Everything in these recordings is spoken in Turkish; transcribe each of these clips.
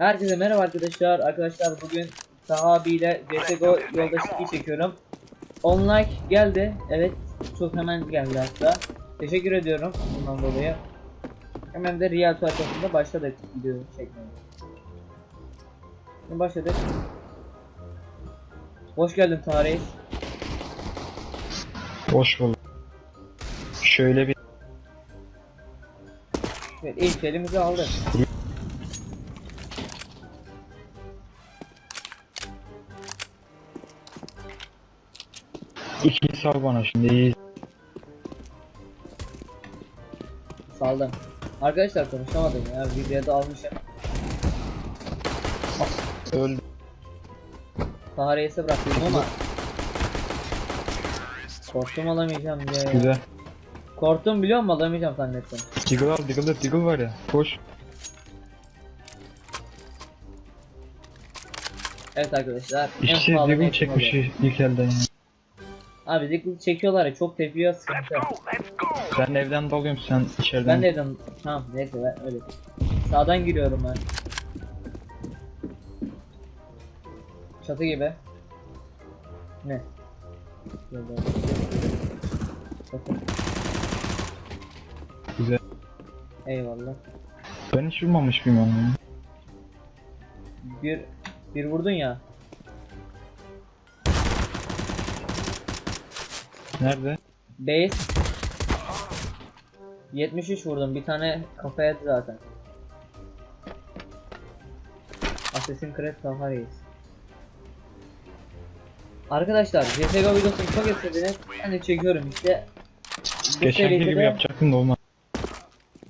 Herkese merhaba arkadaşlar. Arkadaşlar bugün Taha abiyle CSGO yolda ski çekiyorum. Online geldi. Evet. Çok hemen geldi hatta. Teşekkür ediyorum bundan dolayı. Hemen de Real arkasında başladık video çekmeye. Şimdi başladık. Hoş geldin Taha Reis. Hoş bulduk. Şöyle bir Evet ilk elimizi aldık. İki sal bana şimdi iyi. Saldım. Arkadaşlar konuşamadım ya. Videoda almışım. Öldü. Taha Reis'e bıraktım ama Korktum alamayacağım diye. Güzel. Korktum biliyor musun alamayacağım zannettim. Diggle al Diggle Diggle var ya. Koş. Evet arkadaşlar. en İşçi pahalı Diggle mevsim çekmiş ilk elden. yani. Abi Diggle çekiyorlar ya çok tepiyor sıkıntı. Ben evden dalıyorum sen içeriden. Ben de evden tamam neyse ben öyle. Sağdan giriyorum ben. Çatı gibi. Ne? Çatı. Güzel. Eyvallah. Ben hiç vurmamış mıyım onu? Bir bir vurdun ya. Nerede? Base 73 vurdum. Bir tane kafaya zaten. Assassin's Creed Taha Reis. Arkadaşlar CSGO videosunu çok istediniz. Ben de çekiyorum işte. Bu Geçenki gibi de- yapacaktım da olmadı.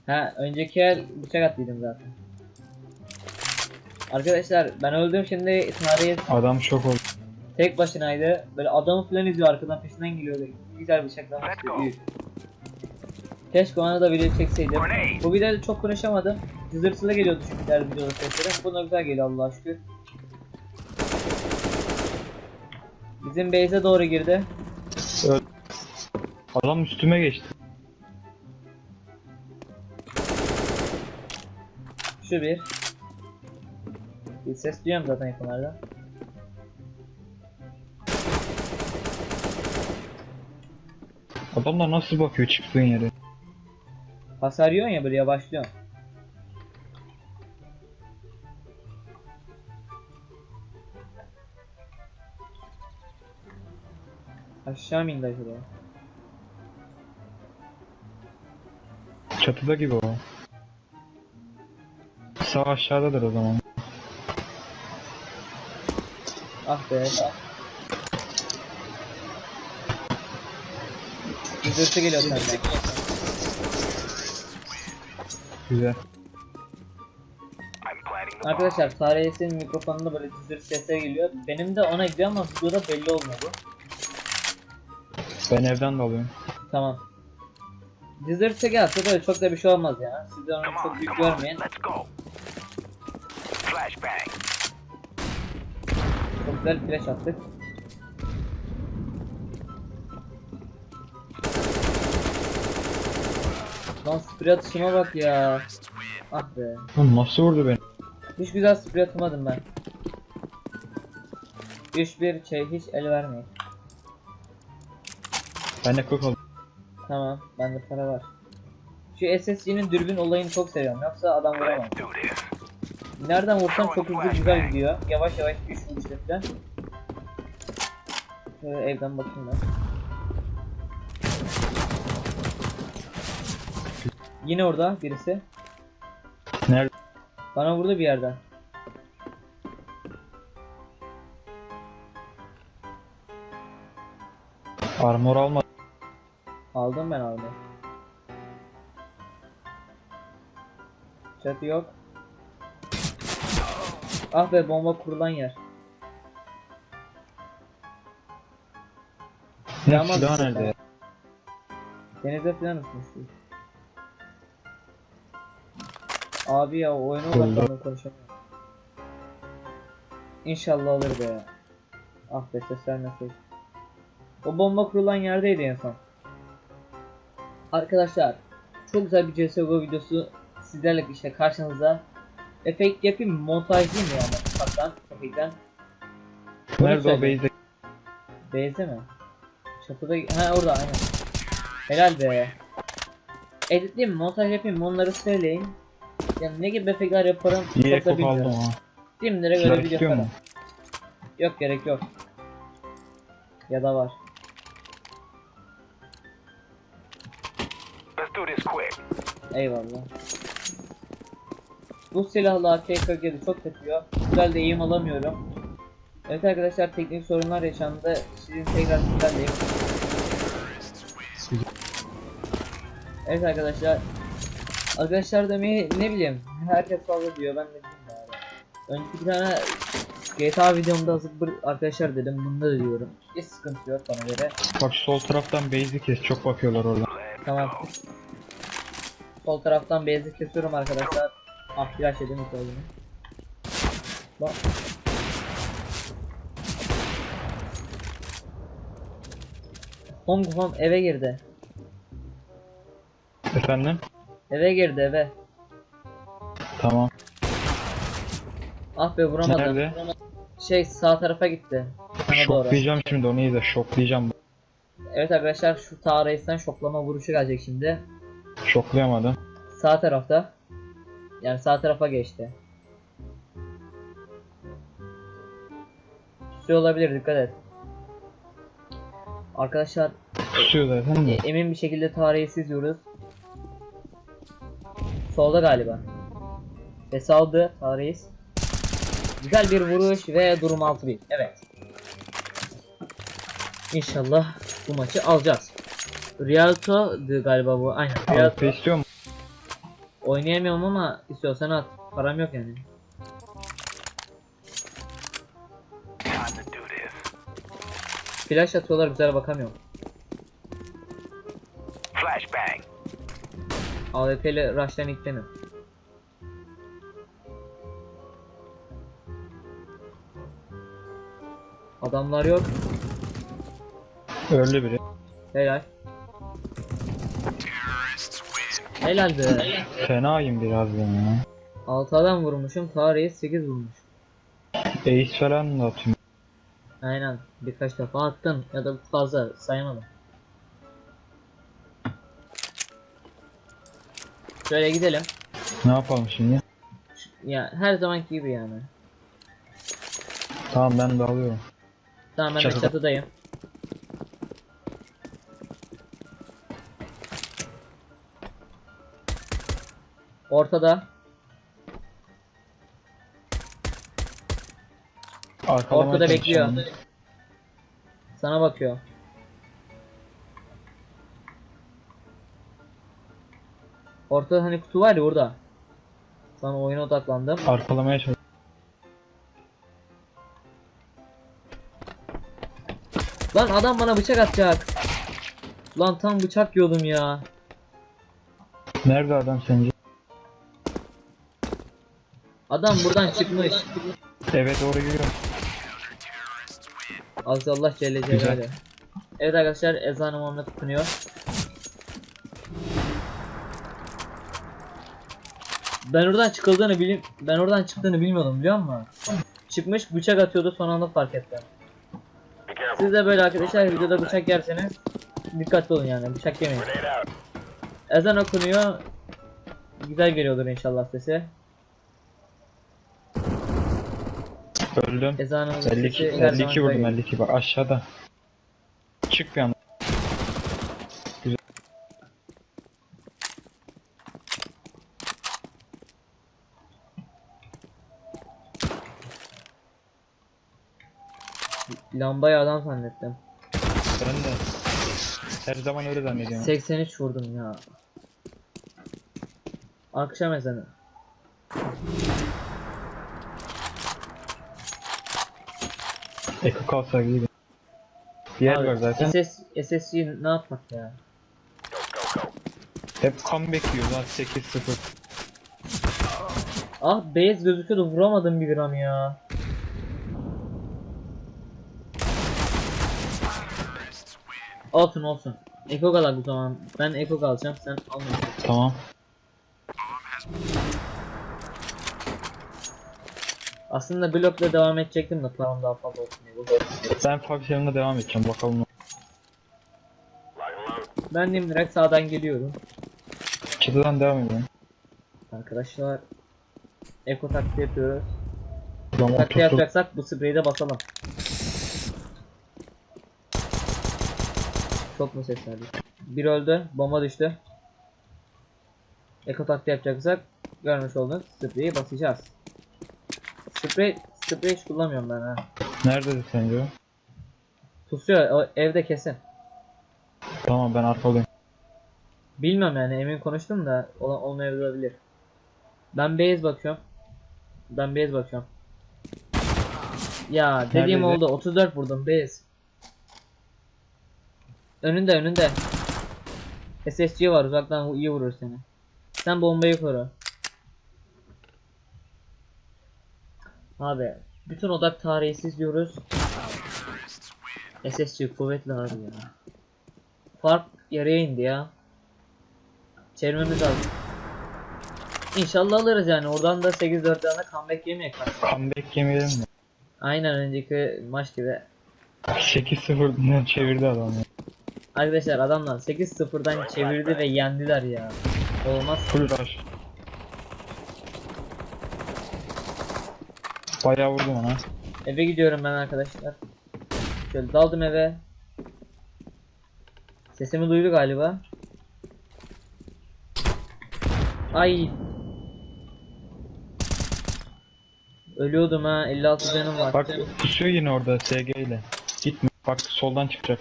Ha önceki el bıçak attıydım zaten. Arkadaşlar ben öldüm şimdi Taha Adam şok oldu. Tek başınaydı. Böyle adamı falan izliyor arkadan peşinden geliyordu. Güzel büyük. Keşke ona da video çekseydim. Bu videoda çok konuşamadım. Cızırtılı geliyordu çünkü diğer videoda seslerim. Buna güzel geliyor Allah'a şükür. Bizim base'e doğru girdi. Adam üstüme geçti. Şu bir. Bir ses duyuyorum zaten yakınlarda. Adamlar nasıl bakıyor çıktığın yere? Hasar yiyorsun ya böyle yavaşlıyorsun. Aşağı mı indi acaba? Çatıda gibi o. Sağ aşağıdadır o zaman. Ah be. Yüzüstü geliyor senden. Güzel. Arkadaşlar Sarayes'in mikrofonunda böyle cızır sesler geliyor. Benim de ona gidiyor ama videoda belli olmadı. Ben evden dalıyorum. Tamam. Cızırtı gelse böyle çok da bir şey olmaz ya. Siz de onu çok büyük görmeyin. Çok güzel flash attık. Lan sprey atışıma bak ya. Ah be. Oğlum nasıl vurdu beni? Hiç güzel sprey atamadım ben. 3-1 şey hiç el vermeyin. Ben de kök oldum. Tamam bende para var. Şu SSG'nin dürbün olayını çok seviyorum. Yoksa adam vuramam. Nereden vursam çok hızlı güzel gidiyor. Yavaş yavaş 3 vuruşta falan. Şöyle evden bakayım ben. Yine orada birisi. Nerede? Bana vurdu bir yerden. Armor almadı. Aldım ben aldım. Çatı yok. Ah be bomba kurulan yer. Ne silah nerede ya? Denize falan Abi ya o oyunu Oldu. odaklandım konuşamıyorum. İnşallah olur be ya. Ah be ses vermeseydi. O bomba kurulan yerdeydi en son. Arkadaşlar çok güzel bir CSGO videosu sizlerle işte karşınızda. efekt yapayım montajlayayım mı yani ufaktan efektten. Nerede o base'de? Beyze mi? Çatıda ha orada aynen. Helal be. Editleyeyim montaj yapayım onları söyleyin. Yani ne gibi efektler yaparım İyi çok da bilmiyorum. Silah göre bir yaparım. mu? Yok gerek yok. Ya da var. Let's do this quick. Eyvallah. Bu silahla AK-47 çok tepiyor. Güzel de eğim alamıyorum. Evet arkadaşlar teknik sorunlar yaşandı. Sizin tekrar sizlerleyim. Evet arkadaşlar. Arkadaşlar demeyi ne bileyim. Herkes fazla diyor ben de bilmiyorum yani. Önceki bir tane GTA videomda zıbbır arkadaşlar dedim. Bunda da diyorum. Hiç sıkıntı yok bana göre. Bak sol taraftan base'i kes. Çok bakıyorlar oradan. Tamam. Sol taraftan beyazı kesiyorum arkadaşlar. Ah yedim ilk olduğunu. Bak. Home home eve girdi. Efendim? Eve girdi eve. Tamam. Ah be vuramadım. Nerede? Şey sağ tarafa gitti. Sana doğru. Şoklayacağım şimdi onu izle. Şoklayacağım. Evet arkadaşlar şu sağ reisten şoklama vuruşu gelecek şimdi. Şoklayamadım. Sağ tarafta. Yani sağ tarafa geçti. Şey olabilir dikkat et. Arkadaşlar Kusuyor zaten e, de. emin bir şekilde tarihi izliyoruz. Solda galiba. Ve saldı tarihi. Güzel bir vuruş ve durum 6-1. Evet. İnşallah bu maçı alacağız. Rialto'du galiba bu. Aynen. Rialto. AWP istiyor mu? Oynayamıyorum ama istiyorsan at. Param yok yani. Flash atıyorlar güzel bakamıyorum. Flashbang. AWP ile rush'tan itlenin. Adamlar yok. Öldü biri. Helal. Helal be. Fenayım biraz ben ya. 6 adam vurmuşum. Tarihi 8 vurmuş. Ace falan da atıyorum. Aynen. Birkaç defa attım. Ya da fazla saymadım. Şöyle gidelim. Ne yapalım şimdi? Ya her zamanki gibi yani. Tamam ben de alıyorum. Tamam ben de Çatıda. çatıdayım. Ortada. Arkalamaya Ortada bekliyor. Sana bakıyor. Ortada hani kutu var ya orada. Sana oyuna odaklandım. Arkalamaya çalış. Lan adam bana bıçak atacak. Lan tam bıçak yiyordum ya. Nerede adam sence? Adam buradan çıkmış. Evet doğru giriyorum. Azze Allah Celle Güzel. Celaluhu. Evet arkadaşlar ezan-ı Muhammed okunuyor. Ben oradan çıkıldığını bilim ben oradan çıktığını bilmiyordum biliyor musun? Çıkmış bıçak atıyordu son anda fark ettim. Siz de böyle arkadaşlar videoda bıçak yerseniz dikkatli olun yani bıçak yemeyin. Ezan okunuyor. Güzel geliyordur inşallah sesi. Öldüm. Ezanımızın 52, sesi her zaman 52 vurdum güzel 52 bak aşağıda. Çık bir anda. Lambayı adam zannettim. Ben de. Her zaman öyle zannediyorum. 83 vurdum ya. Akşam ezanı. Eko kalsa gibi. Diğer var zaten. SS, SSG ne yapmak ya? Hep comeback yiyor lan 8-0. Ah beyaz gözüküyordu vuramadım bir gram ya. Olsun olsun. Eko kalak o zaman. Ben Eko kalacağım sen alma. Tamam. Aslında blokla devam edecektim de param daha fazla olsun diye. Ben Fabian'la devam edeceğim bakalım. Ben de direkt sağdan geliyorum. Çatıdan devam edelim. Arkadaşlar Eko taktiği yapıyoruz. Tamam Taktiği yapacaksak bu spreyi de basalım. Çok mu ses? Bir öldü, bomba düştü. Eko taktiği yapacaksak görmüş olduk. Spreyi basacağız. Sprey, sprey hiç kullanmıyorum ben ha. Nerededir sence o? Tutuyor o evde kesin. Tamam ben arkadayım. Bilmiyorum yani emin konuştum da ol- olmayabilir. Ben base bakıyorum. Ben base bakıyorum. Ya dediğim Neredeydi? oldu 34 vurdum base. Önünde önünde. SSG var uzaktan iyi vurur seni. Sen bombayı koru. Abi bütün odak tarihsiz diyoruz. SSG kuvvetli abi ya. Fark yarıya indi ya. Çevirmemiz lazım. İnşallah alırız yani. Oradan da 8-4'den de comeback yemeyek. Comeback yemeyelim mi? Aynen önceki maç gibi. 8-0'dan çevirdi adam ya. Arkadaşlar adamlar 8-0'dan çevirdi ve yendiler ya. Olmaz. Full rush. Bayağı vurdum ona. Eve gidiyorum ben arkadaşlar. Şöyle daldım eve. Sesimi duydu galiba. Ay. Ölüyordum ha. 56 canım var. Bak pusuyor yine orada SG ile. Gitme. Bak soldan çıkacak.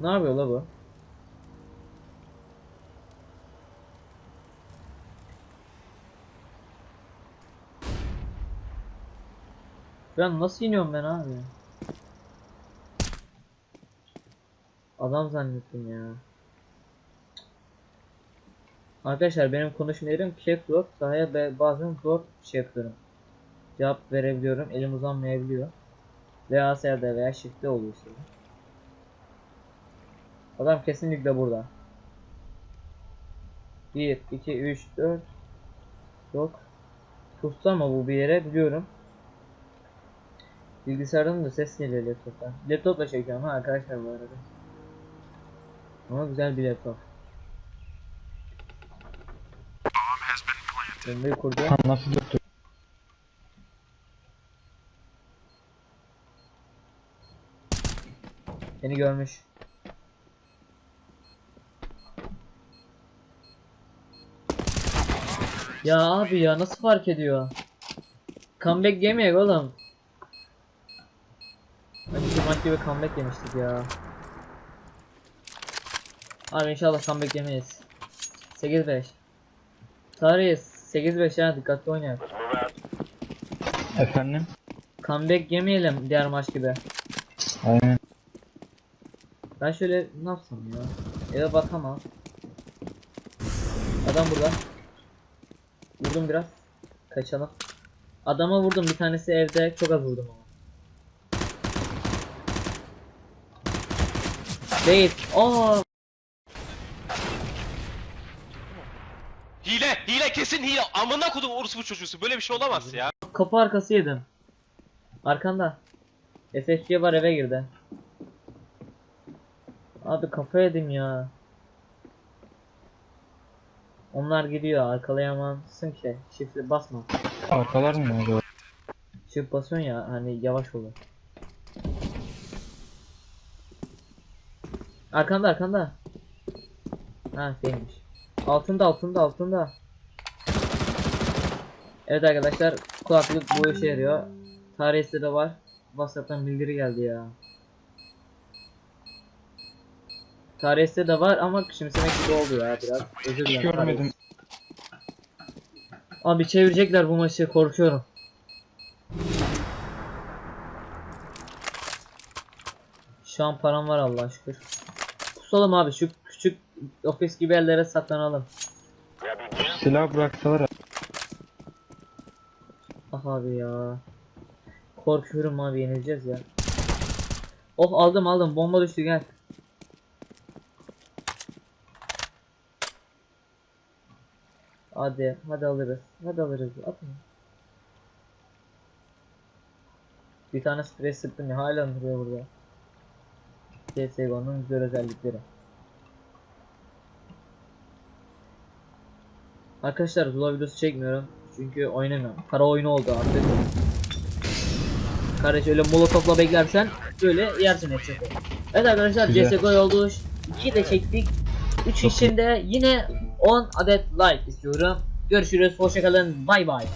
Ne yapıyor la bu? Ben nasıl iniyorum ben abi? Adam zannettim ya. Arkadaşlar benim konuşma yerim chat block. Sahaya bazen zor şey yapıyorum. Cevap verebiliyorum. Elim uzanmayabiliyor. Veya SR'de veya shift'te oluyor işte. Adam kesinlikle burada. 1, 2, 3, 4 Yok. Tuttu ama bu bir yere biliyorum. Bilgisayardan da ses geliyor laptoptan. Laptopla çekiyorum ha arkadaşlar bu arada. Ama güzel bir laptop. Bombayı kurdu. Nasıl tuttu? Beni görmüş. Ya abi ya nasıl fark ediyor? Comeback yemeyek oğlum. Önceki maç gibi comeback yemiştik ya. Abi inşallah comeback yemeyiz. 8-5. Tarihiz. 8-5 ya dikkatli oynayalım. Efendim? Comeback yemeyelim diğer maç gibi. Aynen. Ben şöyle ne yapsam ya? Eve bakamam. Adam burada. Vurdum biraz. Kaçalım. Adama vurdum bir tanesi evde çok az vurdum ama. Değil. Aa Hile, hile kesin hile. Amına kodum orospu çocuğusu. Böyle bir şey olamaz ya. kapı arkası yedim. Arkanda. SSG var eve girdi. Abi kafa yedim ya. Onlar gidiyor arkalayamazsın ki. Shift'e basma. Arkalar mı acaba? Shift basıyorsun ya hani yavaş olur. Arkanda arkanda. Ha değilmiş. Altında altında altında. Evet arkadaşlar kulaklık bu işe yarıyor. Tarihte de var. WhatsApp'tan bildiri geldi ya. Tarihte de var ama küçümsemek gibi oldu ya biraz. Özür dilerim. görmedim. Abi çevirecekler bu maçı korkuyorum. Şu an param var Allah'a şükür. Kusalım abi şu küçük ofis gibi yerlere saklanalım. Silah bıraksalar Ah abi ya. Korkuyorum abi yenileceğiz ya. Oh aldım aldım bomba düştü gel. Hadi, hadi alırız. Hadi alırız. Atın. Bir tane sprey sıktım ya hala duruyor burada. CSGO'nun güzel özellikleri. Arkadaşlar Zula videosu çekmiyorum. Çünkü oynamıyorum. Kara oyunu oldu artık. Kardeş öyle molotofla beklersen böyle yersin hepsini. Evet arkadaşlar. CSGO oldu. 2 de çektik. 3 için de yine 10 adet like istiyorum. Görüşürüz. Hoşçakalın. Bay bay.